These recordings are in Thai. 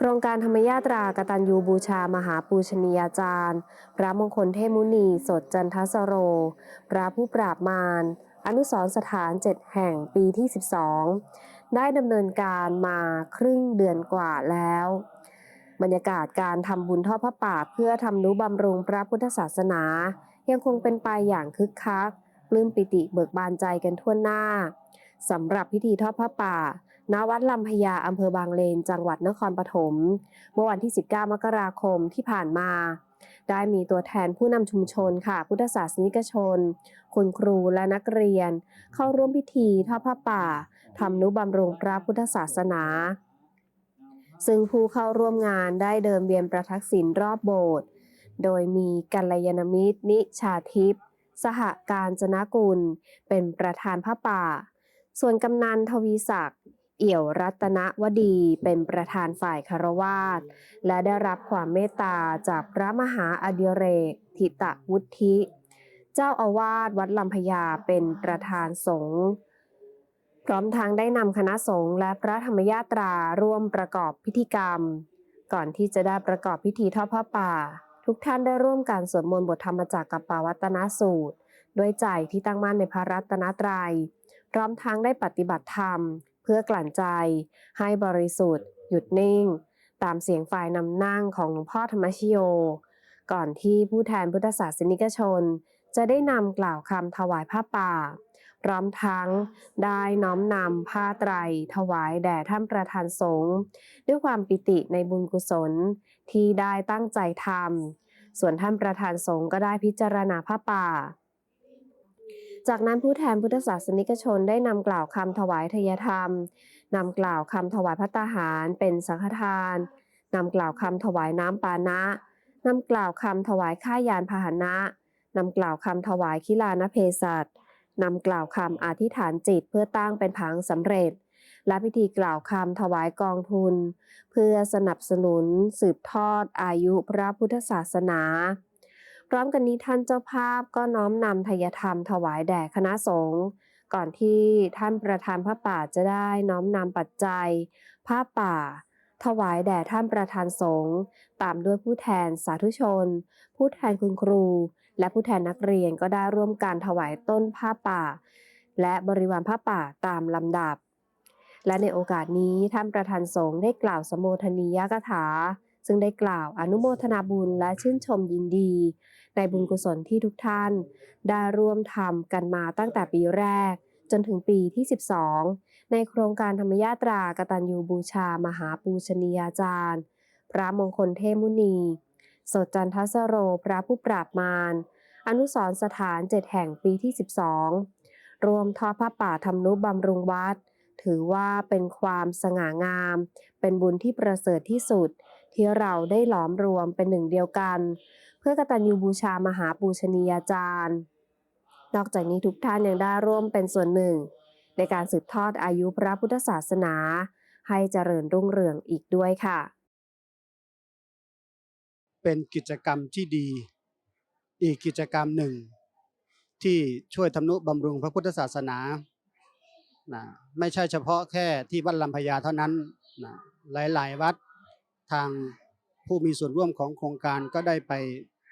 โครงการธรรมยาตรากตัญญูบูชามหาปูชนียาจารย์ พระมงคลเทมุนี สดจันทสโร พระผู้ปราบมาร อนุสรสถานเจ็ดแห่งปีที่ 12 ได้ดำเนินการมาครึ่งเดือนกว่าแล้ว บรรยากาศการทำบุญทอดพระป่าเพื่อทำนุบำรุงพระพุทธศาสนา ยังคงเป็นไปอย่างคึกคักปลื้มปิติเบิกบานใจกันทั่วหน้าสำหรับพิธีทอดพระป่า ณวัดลำพญาอำเภอบางเลน จังหวัดนครปฐม เมื่อวันที่ 19 มกราคมที่ผ่านมา ได้มีตัวแทนผู้นำชุมชนค่ะ พุทธศาสนิกชน คุณครูและนักเรียน เข้าร่วมพิธีทอดพระป่าทำนุบำรุงพระพุทธศาสนา ซึ่งผู้เข้าร่วมงานได้เดินเวียนประทักษิณรอบโบสถ์ โดยมีกัลยาณมิตร นิชาทิพย์สหการจนกุล เป็นประธานพระป่า ส่วนกำนันทวีศักดิ์ เอี่ยวรัตนวดีเป็นประธานฝ่ายคารวาสและได้รับความเมตตาจากพระมหาอดิเรก ทิตะวุฒิ เจ้าอาวาสวัดลำพญาเป็นประธานสงฆ์พร้อมทั้งได้นำคณะสงฆ์และพระธรรมยาตราร่วมประกอบพิธีกรรม ก่อนที่จะได้ประกอบพิธีทอดพระป่า ทุกท่านได้ร่วมการสวดมนต์บทธรรมจักกับปาวัตนสูตร ด้วยใจที่ตั้งมั่นในพระรัตนตรัยพร้อมทั้งได้ปฏิบัติธรรม พื่อกลั่นใจ ให้บริสุทธิ์ หยุดนิ่ง ตามเสียงฝ่ายนำนั่งของหลวงพ่อธรรมชโย ก่อนที่ผู้แทนพุทธศาสนิกชน จะได้นำกล่าวคำถวายผ้าป่า พร้อมทั้งได้น้อมนำผ้าไตร ถวายแด่ท่านประธานสงฆ์ด้วยความปิติในบุญกุศลที่ได้ตั้งใจทำส่วนท่านประธานสงฆ์ก็ได้พิจารณาผ้าป่า จากนั้นผู้แทนพุทธศาสนิกชนได้นำกล่าวคำถวายทยธรรมนำกล่าวคำถวายพระตาหารเป็นสังฆทานนำกล่าวคำถวายน้ำปานะนำกล่าวคำถวายข้ายานพาหนะนำกล่าวคำถวายคิลานเพศัตนำกล่าวคำอธิษฐานจิตเพื่อตั้งเป็นผังสำเร็จ และพิธีกล่าวคำถวายกองทุน เพื่อสนับสนุนสืบทอดอายุพระพุทธศาสนา พร้อมกันนี้ท่านเจ้าภาพก็น้อมนำทยธรรมถวายแด่คณะสงฆ์ก่อนที่ท่านประธานพระป่าจะได้น้อมนำปัจจัยผ้าป่า ถวายแด่ท่านประธานสงฆ์ตามด้วยผู้แทนสาธุชน ผู้แทนคุณครู และผู้แทนนักเรียนก็ได้ร่วมการถวายต้นผ้าป่า และบริวารผ้าป่าตามลำดับ และในโอกาสนี้ท่านประธานสงฆ์ได้กล่าวสมโภชนียกถา ซึ่งได้กล่าวอนุโมทนาบุญและชื่นชมยินดี ในบุญกุศลที่ทุกท่าน ได้ร่วมทำกันมาตั้งแต่ปีแรก จนถึงปีที่ 12 ในโครงการธรรมยาตรากตัญญูบูชา มหาปูชนียาจารย์ พระมงคลเทมุนี สดจันทสโรพระผู้ปราบมารอนุสรสถานเจ็ดแห่งปีที่ 12 รวมทอผ้าป่าทำนุบำรุงวัด ถือว่าเป็นความสง่างาม เป็นบุญที่ประเสริฐที่สุด ที่เราได้หลอมรวมเป็นหนึ่งเดียวกัน เพื่อกตัญญูบูชามหาปูชนียาจารย์ นอกจากนี้ทุกท่านยังได้ร่วมเป็นส่วนหนึ่ง ในการสืบทอดอายุพระพุทธศาสนา ให้เจริญรุ่งเรืองอีกด้วยค่ะ เป็นกิจกรรมที่ดี อีกกิจกรรมหนึ่ง ที่ช่วยทำนุบำรุงพระพุทธศาสนานะไม่ใช่เฉพาะแค่ที่วัดลำพญาเท่านั้นนะหลาย ๆ วัด ทางผู้มีส่วนร่วมของโครงการก็ได้ไป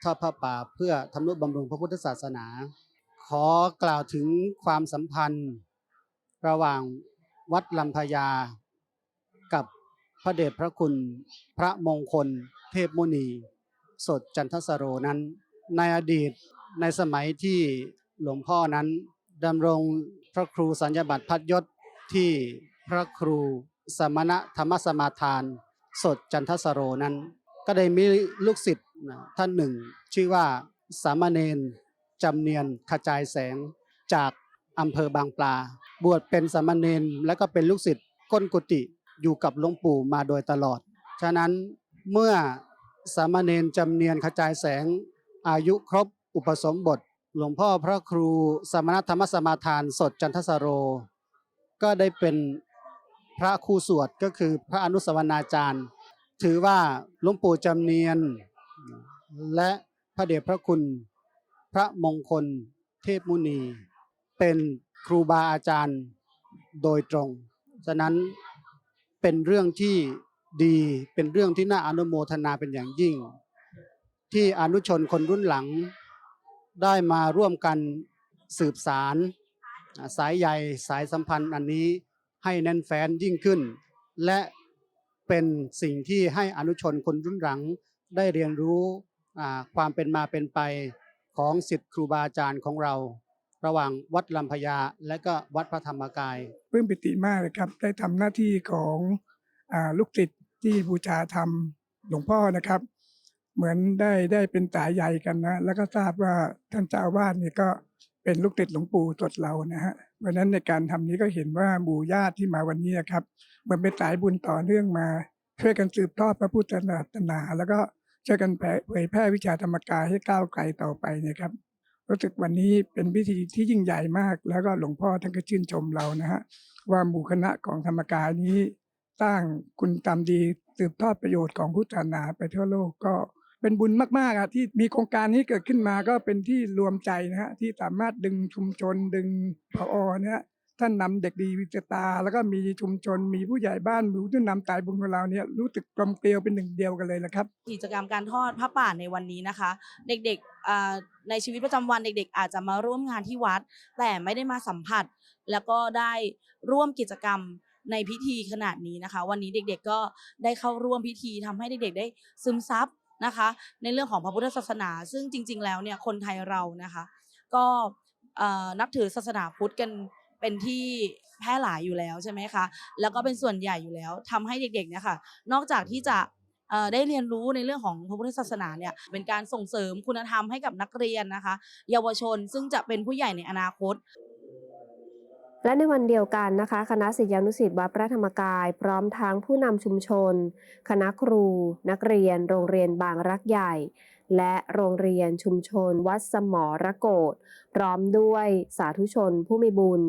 ทอดผ้าป่าเพื่อทำนุบำรุงพระพุทธศาสนา ขอกล่าวถึงความสัมพันธ์ ระหว่างวัดลำพญา กับพระเดชพระคุณพระมงคล เทพมุนี สดจันทสโรนั้น ในอดีตในสมัยที่หลวงพ่อนั้นดำรงพระครูสัญญาบัตรพัดยศที่พระครูสมณะธรรมสมาทาน สดจันทสโรนั้น ก็ได้มีลูกศิษย์ท่านหนึ่ง ชื่อว่าสามเณรจำเนียนขจายแสงจากอำเภอบางปลา บวชเป็นสามเณรและก็เป็นลูกศิษย์ก้นกุฏิอยู่กับหลวงปู่มาโดยตลอด ฉะนั้นเมื่อสามเณรจำเนียนขจายแสงอายุครบอุปสมบท หลวงพ่อพระครูสมณธรรมสมาทานสดจันทสโร ก็ได้เป็น พระครูสวดก็คือพระอนุสาวนาจารย์ ถือว่าหลวงปู่จำเนียน และพระเดชพระคุณ พระมงคลเทพมุนี เป็นครูบาอาจารย์โดยตรง ฉะนั้นเป็นเรื่องที่ดีเป็นเรื่องที่น่าอนุโมทนาเป็นอย่างยิ่ง ที่อนุชนคนรุ่นหลัง ได้มาร่วมกันสืบสาร สายใยสายสัมพันธ์อันนี้ ให้แน่นแฟ้นยิ่งขึ้น และเป็นสิ่งที่ให้อนุชนคนรุ่นหลังได้เรียนรู้ความเป็นมาเป็นไปของสิทธิครูบาอาจารย์ของเรา ระหว่างวัดลำพญาและก็วัดพระธรรมกายปลื้มปิติมากเลยครับ ได้ทำหน้าที่ของอลูกศิษย์ที่บูชาธรรมหลวงพ่อนะครับ เหมือนได้ได้เป็นสายใหญ่กันนะ แล้วก็ทราบว่าท่านเจ้าอาวาสเนี่ยก็เป็นลูกติดหลวงปู่สดเรานะฮะ เพราะนั้นในการทำนี้ก็เห็นว่าหมู่ญาติที่มาวันนี้นะครับมือนเป็นสายบุญต่อเนื่องมา ช่วยกันสืบทอดพระพุทธศาสนา แล้วก็ช่วยกันแผ่เผยแพร่วิชาธรรมกายให้ก้าวไกลต่อไปนะครับรู้สึกวันนี้เป็นพิธีที่ยิ่งใหญ่มาก แล้วก็หลวงพ่อท่านก็ชื่นชมเรานะฮะว่าหมู่คณะของธรรมกายนี้สร้างคุณธรรมดีสืบทอดประโยชน์ของพุทธศาสนาไปทั่วโลกก็ เป็นบุญมากๆอะที่มีโครงการนี้เกิดขึ้นมาก็เป็นที่รวมใจนะฮะที่สามารถดึงชุมชนดึงพอเนี่ยท่านนำเด็กดีวิจตา แล้วก็มีชุมชน มีผู้ใหญ่บ้านมีผู้นำตายบุญของเราเนี่ยรู้สึกกลมเกลียวเป็นหนึ่งเดียวกันเลยละครับ กิจกรรมการทอดผ้าป่าในวันนี้นะคะ เด็กๆอ่าในชีวิตประจำวันเด็ก ๆ อาจจะมาร่วมงานที่วัด แต่ไม่ได้มาสัมผัส แล้วก็ได้ร่วมกิจกรรมในพิธีขนาดนี้นะคะ วันนี้เด็กๆก็ได้เข้าร่วมพิธีทำให้เด็กๆได้ซึมซับ นะคะ ในเรื่องของพระพุทธศาสนา ซึ่งจริง ๆ แล้วเนี่ยคนไทยเรานะคะ ก็นับถือศาสนาพุทธกันเป็นที่แพร่หลายอยู่แล้วใช่ไหมคะ แล้วก็เป็นส่วนใหญ่อยู่แล้วทำให้เด็กๆเนี่ยค่ะ นอกจากที่จะได้เรียนรู้ในเรื่องของพระพุทธศาสนาเนี่ยเป็นการส่งเสริมคุณธรรมให้กับนักเรียนนะคะ เยาวชนซึ่งจะเป็นผู้ใหญ่ในอนาคต และในวันเดียวกันนะคะ คณะศิษยานุศิษย์วัดพระธรรมกาย พร้อมทั้งผู้นำชุมชน คณะครู นักเรียน โรงเรียนบางรักใหญ่ และโรงเรียนชุมชน วัดสมรโกฏพร้อมด้วยสาธุชนผู้มีบุญ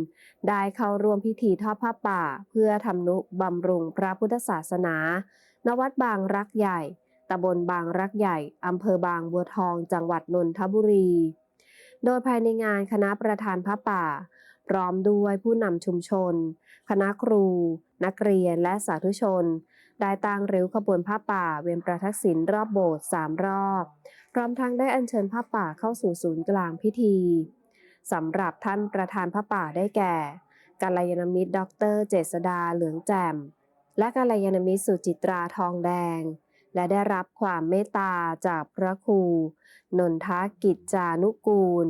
ได้เข้าร่วมพิธีทอดผ้าป่า เพื่อทำนุบำรุงพระพุทธศาสนา ณ วัดบางรักใหญ่ตำบลบางรักใหญ่อำเภอบางบัวทอง จังหวัดนนทบุรี โดยภายในงานคณะประธานพระป่า พร้อมด้วยผู้นำชุมชน คณะครู นักเรียนและสาธุชน ได้ตั้งริ้วขบวนผ้าป่าเวียนประทักษิณรอบโบสถ์สามรอบ พร้อมทั้งได้อัญเชิญผ้าป่าเข้าสู่ศูนย์กลางพิธีสำหรับท่านประธานผ้าป่าได้แก่กัลยาณมิตรดร เจษดาเหลืองแจ่ม และกัลยาณมิตรสุจิตราทองแดง และได้รับความเมตตาจากพระครู นนทกิจจานุกูล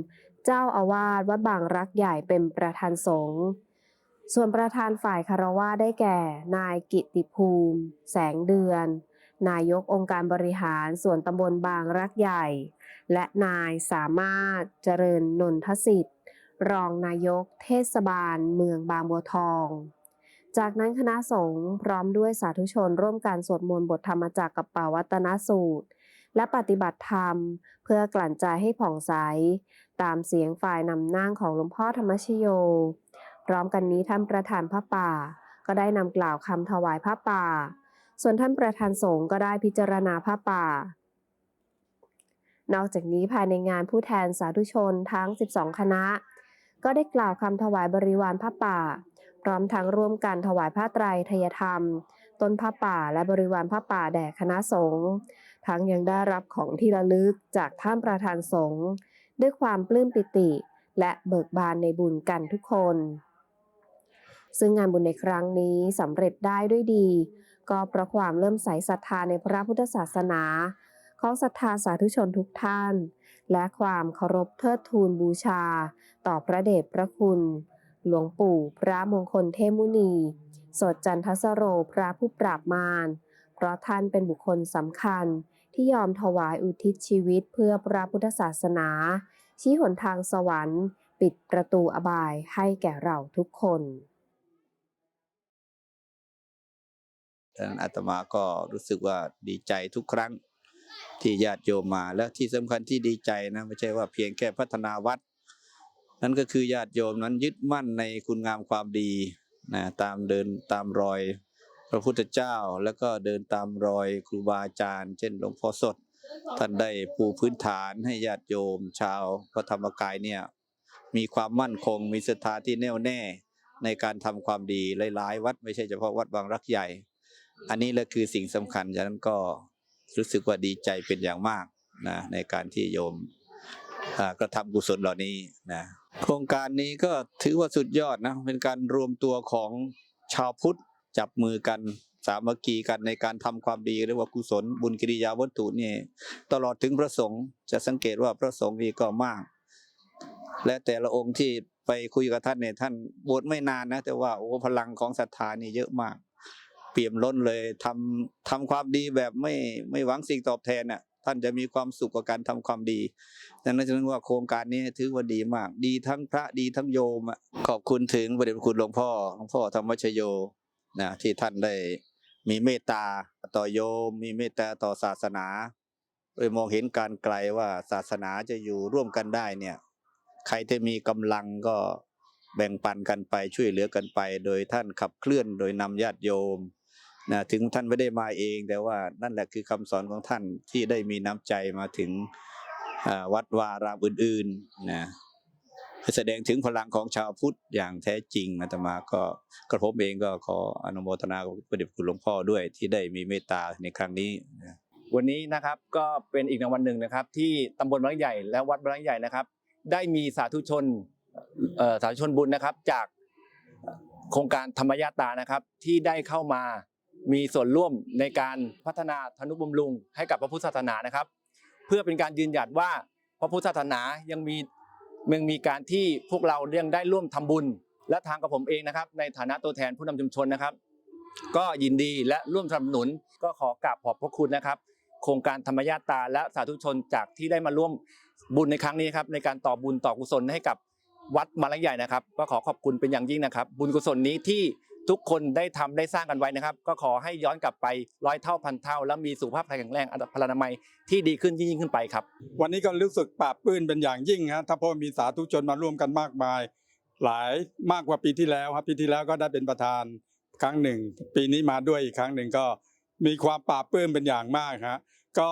เจ้าอาวาสวัดบางรักใหญ่เป็นประธานสงฆ์ส่วนประธานฝ่ายคารวะได้แก่ นายกิติภูมิ แสงเดือน นายกองค์การบริหารส่วนตำบลบางรักใหญ่ และนายสามารถเจริญนนทสิทธิ์ รองนายกเทศบาลเมืองบางบัวทอง จากนั้นคณะสงฆ์พร้อมด้วยสาธุชนร่วมการสวดมนต์บทธรรมจักรกับป่าวัตนสูตร และปฏิบัติธรรม เพื่อกลั่นใจให้ผ่องใส ตามเสียงฝ่ายนำนั่งของหลวงพ่อธรรมชโย พร้อมกันนี้ท่านประธานพระป่า ก็ได้นำกล่าวคำถวายพระป่า ส่วนท่านประธานสงฆ์ก็ได้พิจารณาพระป่า นอกจากนี้ภายในงานผู้แทนสาธุชนทั้ง 12 คณะ ก็ได้กล่าวคำถวายบริวารพระป่า พร้อมทั้งร่วมกันถวายผ้าไตรทยธรรม ต้นผ้าป่าและบริวารผ้าป่าแด่คณะสงฆ์ทั้งยังได้รับของที่ระลึกจากท่านประธานสงฆ์ ด้วยความปลื้มปิติ และเบิกบานในบุญกันทุกคน ซึ่งงานบุญในครั้งนี้สำเร็จได้ด้วยดี ก็เพราะความเริ่มใสศรัทธาในพระพุทธศาสนา ของศรัทธาสาธุชนทุกท่าน และความเคารพเทิดทูนบูชา ต่อพระเดชพระคุณ หลวงปู่พระมงคลเทมุนี สดจันทสโรพระผู้ปราบมารเพราะท่านเป็นบุคคลสำคัญ ที่ยอมถวายอุทิศชีวิตเพื่อพระพุทธศาสนา ชี้หนทางสวรรค์ ปิดประตูอบายให้แก่เราทุกคนดังนั้นอาตมาก็รู้สึกว่าดีใจทุกครั้งที่ญาติโยมมา และที่สำคัญที่ดีใจนะไม่ใช่ว่าเพียงแค่พัฒนาวัด นั่นก็คือญาติโยมนั้นยึดมั่นในคุณงามความดีนะตามเดินตามรอย พระพุทธเจ้าแล้วก็เดินตามรอยครูบาอาจารย์ เช่นหลวงพ่อสด ท่านได้ปูพื้นฐานให้ญาติโยม ชาวพระธรรมกายเนี่ยมีความมั่นคงมีศรัทธาที่แน่วแน่ในการทำความดีหลายๆ วัดไม่ใช่เฉพาะวัดบางรักใหญ่ อันนี้แหละคือสิ่งสำคัญฉะนั้นก็รู้สึกว่าดีใจเป็นอย่างมากนะในการที่โยมกระทำกุศลเหล่านี้นะโครงการนี้ก็ถือว่าสุดยอดนะเป็นการรวมตัวของชาวพุทธ จับมือกันสามัคคีกันในการทำความดีเรียกว่ากุศลบุญกิริยาวัตถุนี่ตลอดถึงพระสงฆ์จะสังเกตว่าพระสงฆ์นี่ก็มาก และแต่ละองค์ที่ไปคุยกับท่านเนี่ยท่านบวชไม่นานนะ แต่ว่าโอ้พลังของศรัทธานี่เยอะมาก เปี่ยมล้นเลยทำทำความดีแบบไม่ไม่หวังสิ่งตอบแทนน่ะท่านจะมีความสุขกับการทำความดีดังนั้นจึงว่าโครงการนี้ถือว่าดีมาก ดีทั้งพระดีทั้งโยมขอบคุณถึงพระเดชพระคุณหลวงพ่อหลวงพ่อธรรมชโย นะที่ท่านได้มีเมตตาต่อโยม มีเมตตาต่อศาสนาเลยมองเห็นการไกลว่าศาสนาจะอยู่ร่วมกันได้เนี่ย ใครที่มีกำลังก็แบ่งปันกันไปช่วยเหลือกันไป โดยท่านขับเคลื่อนโดยนำญาติโยมนะถึงท่านไม่ได้มาเองแต่ว่านั่นแหละคือคำสอนของท่านที่ได้มีน้ำใจมาถึงวัดวารามอื่นๆนะ แสดงถึงพลังของชาวพุทธอย่างแท้จริงอาตมาก็กระผมเองก็ขออนุโมทนาบพระเดชคุณหลวงพ่อด้วยที่ได้มีเมตตาในครั้งนี้วันนี้นะครับก็เป็นอีกในวันหนึ่งนะครับ ที่ตำบลบางใหญ่และวัดบางใหญ่นะครับ ได้มีสาธุชนสาธุชนบุญนะครับ จากโครงการธรรมยาตานะครับ ที่ได้เข้ามามีส่วนร่วมในการพัฒนาธนุบำรุงให้กับพระพุทธศาสนานะครับ เพื่อเป็นการยืนหยัดว่าพระพุทธศาสนายังมี ยังมีการที่พวกเราเรื่องได้ร่วมทำบุญ และทางกับผมเองนะครับ ในฐานะตัวแทนผู้นำชุมชนนะครับ ก็ยินดีและร่วมสนับสนุน ก็ขอกราบขอบพระคุณนะครับ โครงการธรรมญาตาและสาธุชนจากที่ได้มาร่วมบุญในครั้งนี้ครับในการต่อบุญต่อกุศลให้กับวัดมาลังใหญ่นะครับ ก็ขอขอบคุณเป็นอย่างยิ่งนะครับ บุญกุศลนี้ที่ ทุกคนได้ทำได้สร้างกันไว้นะครับ ก็ขอให้ย้อนกลับไปร้อยเท่าพันเท่า และมีสุขภาพแข็งแรงอัตพลานามัยที่ดีขึ้นยิ่งขึ้นไปครับ วันนี้ก็รู้สึกปลาบปลื้มเป็นอย่างยิ่งฮะถ้าพราะมีสาธุชนมาร่วมกันมากมาย หลายมากกว่าปีที่แล้วครับปีที่แล้วก็ได้เป็นประธานครั้งหนึ่ง ปีนี้มาด้วยอีกครั้งหนึ่งก็มีความปลาบปื้มเป็นอย่างมากฮะก็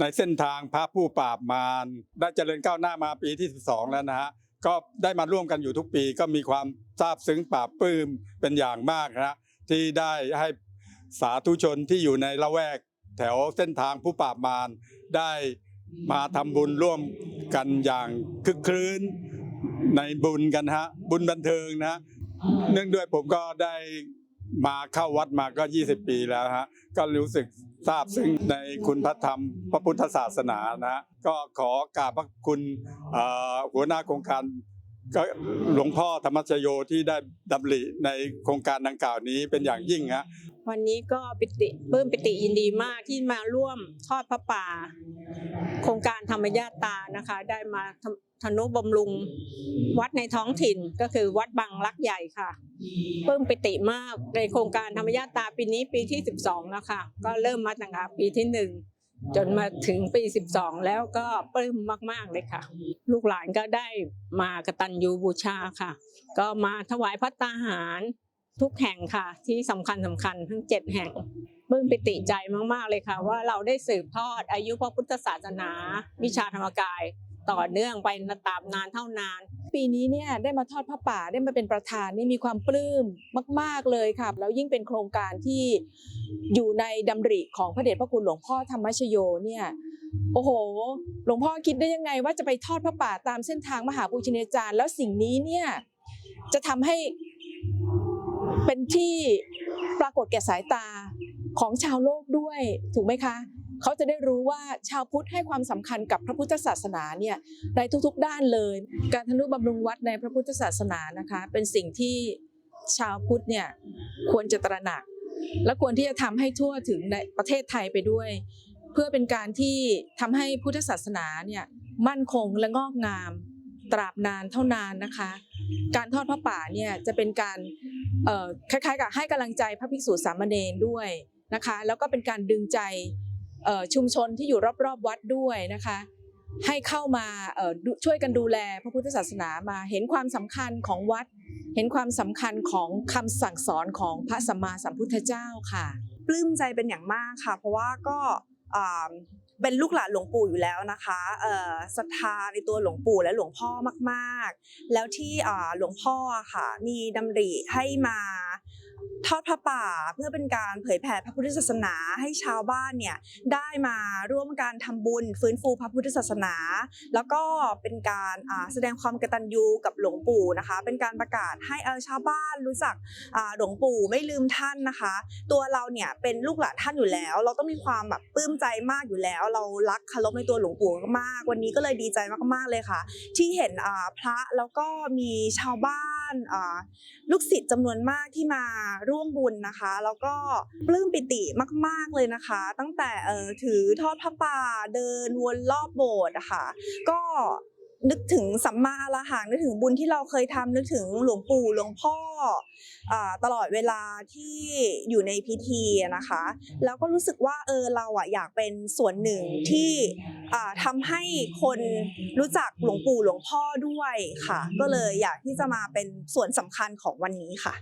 ในเส้นทางพระผู้ปราบมารได้เจริญก้าวหน้ามาปีที่ 12 แล้วนะฮะก็ได้มาร่วมกันอยู่ทุกปีก็มีความ ซาบซึ้งปลาบปลื้มเป็นอย่างมากฮะที่ได้ให้สาธุชนที่อยู่ในละแวก แถวเส้นทางผู้ปราบมารได้มาทำบุญร่วมกันอย่างคึกครื้นในบุญกันฮะบุญบันเทิงนะ เนื่องด้วยผมก็ได้มาเข้าวัดมาก็ 20 ปีแล้วฮะก็รู้สึกทราบซึ้งในคุณพระธรรมพระพุทธศาสนานะฮะก็ขอกราบพระคุณหัวหน้าโครงการ ก็หลวงพ่อธรรมชโยที่ได้ดำริในโครงการดังกล่าวนี้เป็นอย่างยิ่งฮะวันนี้ก็ปิติปลื้มปิติยินดีมากที่มาร่วมทอดพระป่า โครงการธรรมญาตานะคะ ได้มาธนุบำรุงวัดในท้องถิ่นก็คือวัดบางรักใหญ่ค่ะปลื้มปิติมากในโครงการธรรมญาตาปีนี้ปีที่ 12 แล้วค่ะ ก็เริ่มมาตั้งแต่ปีที่ 1 จนมาถึงปี12แล้วก็ปลื้มมาก ๆ เลยค่ะ ลูกหลานก็ได้มากตัญญูบูชาค่ะ ก็มาถวายพัตตาหารทุกแห่งค่ะ ที่สำคัญสำคัญทั้งเจ็ดแห่งปลื้มปิติใจมาก ๆ เลยค่ะ ว่าเราได้สืบทอดอายุพระพุทธศาสนา วิชาธรรมกาย ต่อเนื่องไปตามนานเท่านาน ปีนี้เนี่ยได้มาทอดผ้าป่าได้มาเป็นประธานนี่มีความปลื้มมาก ๆเลยค่ะแล้วยิ่งเป็นโครงการที่อยู่ในดำริของพระเดชพระคุณหลวงพ่อธรรมชโยเนี่ยโอ้โห หลวงพ่อคิดได้ยังไงว่าจะไปทอดผ้าป่าตามเส้นทางมหาปูชนียาจารย์ แล้วสิ่งนี้เนี่ยจะทำให้เป็นที่ปรากฏแก่สายตาของชาวโลกด้วยถูกไหมคะ เขาจะได้รู้ว่าชาวพุทธให้ความสำคัญกับพระพุทธศาสนาเนี่ยในทุกๆด้านเลย การทนุบำรุงวัดในพระพุทธศาสนานะคะ เป็นสิ่งที่ชาวพุทธเนี่ยควรจะตระหนัก และควรที่จะทำให้ทั่วถึงในประเทศไทยไปด้วย เพื่อเป็นการที่ทำให้พุทธศาสนาเนี่ยมั่นคงและงอกงามตราบนานเท่านานนะคะ การทอดพระป่าเนี่ยจะเป็นการคล้ายๆกับให้กำลังใจพระภิกษุสามเณรด้วยนะคะ แล้วก็เป็นการดึงใจ ชุมชนที่อยู่รอบๆวัดด้วยนะคะ ให้เข้ามาช่วยกันดูแลพระพุทธศาสนามาเห็นความสำคัญของวัด เห็นความสำคัญของคำสั่งสอนของพระสัมมาสัมพุทธเจ้าค่ะ ปลื้มใจเป็นอย่างมากค่ะ เพราะว่าก็เป็นลูกหลานหลวงปู่อยู่แล้วนะคะศรัทธาในตัวหลวงปู่และหลวงพ่อมากๆ แล้วที่หลวงพ่อค่ะมีดำริให้มา ทอดพระป่าเพื่อเป็นการเผยแผ่พระพุทธศาสนาให้ชาวบ้านเนี่ยได้มาร่วมการทำบุญฟื้นฟูพระพุทธศาสนา แล้วก็เป็นการแสดงความกตัญญูกับหลวงปู่นะคะ เป็นการประกาศให้เออชาวบ้านรู้จักหลวงปู่ไม่ลืมท่านนะคะ ตัวเราเนี่ยเป็นลูกหลานท่านอยู่แล้ว เราต้องมีความแบบปลื้มใจมากอยู่แล้ว เรารักเคารพในตัวหลวงปู่มาก วันนี้ก็เลยดีใจมากๆเลยค่ะ ที่เห็นพระแล้วก็มีชาวบ้านลูกศิษย์จำนวนมากที่มาร่วมบุญนะคะ แล้วก็ปลื้มปิติมาก ๆเลยนะคะ ตั้งแต่เอ่อถือทอดพระป่าเดินวนรอบโบสถ์อะค่ะก็นึกถึงสัมมาอรหังนึกถึงบุญที่เราเคยทำนึกถึงหลวงปู่หลวงพ่ออตลอดเวลาที่อยู่ในพิธีนะคะ แล้วก็รู้สึกว่าเออเราอะอยากเป็นส่วนหนึ่งที่อ่าทำให้คนรู้จักหลวงปู่หลวงพ่อด้วยค่ะ ก็เลยอยากที่จะมาเป็นส่วนสำคัญของวันนี้ค่ะ